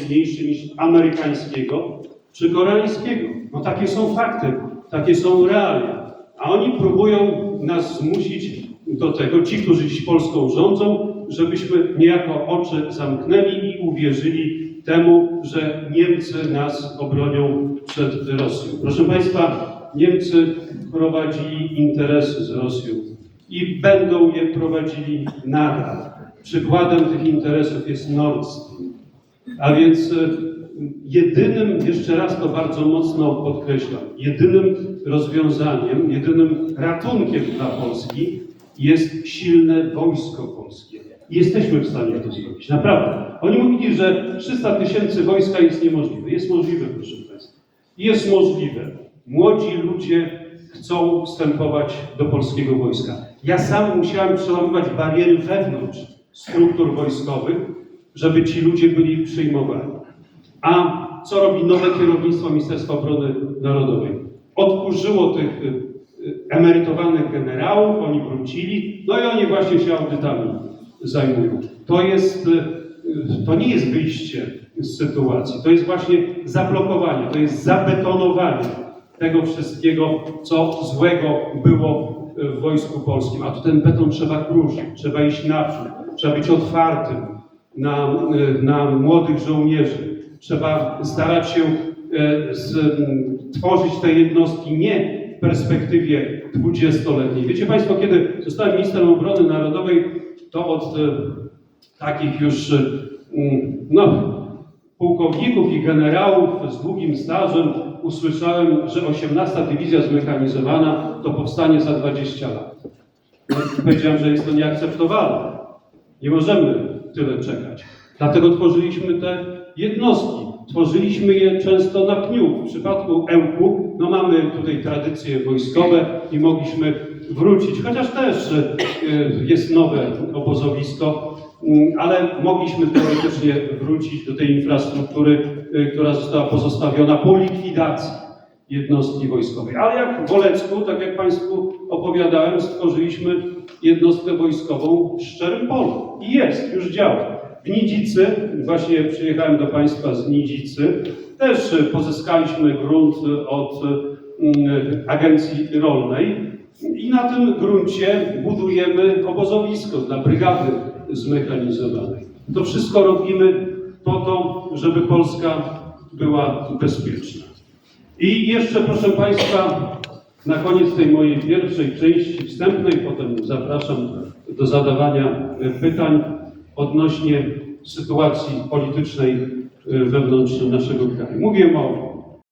biedniejszy niż amerykańskiego czy koreańskiego. No takie są fakty, takie są realia. A oni próbują nas zmusić do tego, ci, którzy dziś Polską rządzą, żebyśmy niejako oczy zamknęli i uwierzyli temu, że Niemcy nas obronią przed Rosją. Proszę Państwa, Niemcy prowadzili interesy z Rosją i będą je prowadzili nadal. Przykładem tych interesów jest Nord Stream. A więc e, jedynym, jeszcze raz to bardzo mocno podkreślam, jedynym rozwiązaniem, jedynym ratunkiem dla Polski jest silne wojsko polskie. I jesteśmy w stanie to zrobić, naprawdę. Oni mówili, że 300 tysięcy wojska jest niemożliwe. Jest możliwe, proszę Państwa. Jest możliwe. Młodzi ludzie chcą wstępować do polskiego wojska. Ja sam musiałem przełamywać bariery wewnątrz struktur wojskowych, żeby ci ludzie byli przyjmowani. A co robi nowe kierownictwo Ministerstwa Obrony Narodowej? Odkurzyło tych y, y, emerytowanych generałów, oni wrócili, no i oni właśnie się audytami zajmują. To jest, y, to nie jest wyjście z sytuacji, to jest właśnie zablokowanie, to jest zabetonowanie tego wszystkiego, co złego było w Wojsku Polskim. A tu ten beton trzeba kruszyć, trzeba iść naprzód, trzeba być otwartym na, y, na młodych żołnierzy. Trzeba starać się e, z, m, tworzyć te jednostki nie w perspektywie dwudziestoletniej. Wiecie Państwo, kiedy zostałem ministrem obrony narodowej, to od e, takich już e, m, no, pułkowników i generałów z długim stażem usłyszałem, że 18 Dywizja Zmechanizowana to powstanie za 20 lat. No, powiedziałem, że jest to nieakceptowalne. Nie możemy tyle czekać. Dlatego tworzyliśmy te jednostki. Tworzyliśmy je często na pniu. W przypadku Ełku, no mamy tutaj tradycje wojskowe i mogliśmy wrócić, chociaż też e, jest nowe obozowisko, mm, ale mogliśmy teoretycznie wrócić do tej infrastruktury, e, która została pozostawiona po likwidacji jednostki wojskowej. Ale jak w Wolecku, tak jak Państwu opowiadałem, stworzyliśmy jednostkę wojskową w Szczerym Polu. I jest, już działa. W Nidzicy, właśnie przyjechałem do Państwa z Nidzicy, też pozyskaliśmy grunt od mm, agencji rolnej i na tym gruncie budujemy obozowisko dla brygady zmechanizowanej. To wszystko robimy po to, żeby Polska była bezpieczna. I jeszcze, proszę Państwa, na koniec tej mojej pierwszej części wstępnej, potem zapraszam do zadawania pytań odnośnie sytuacji politycznej wewnątrz naszego kraju. Mówię o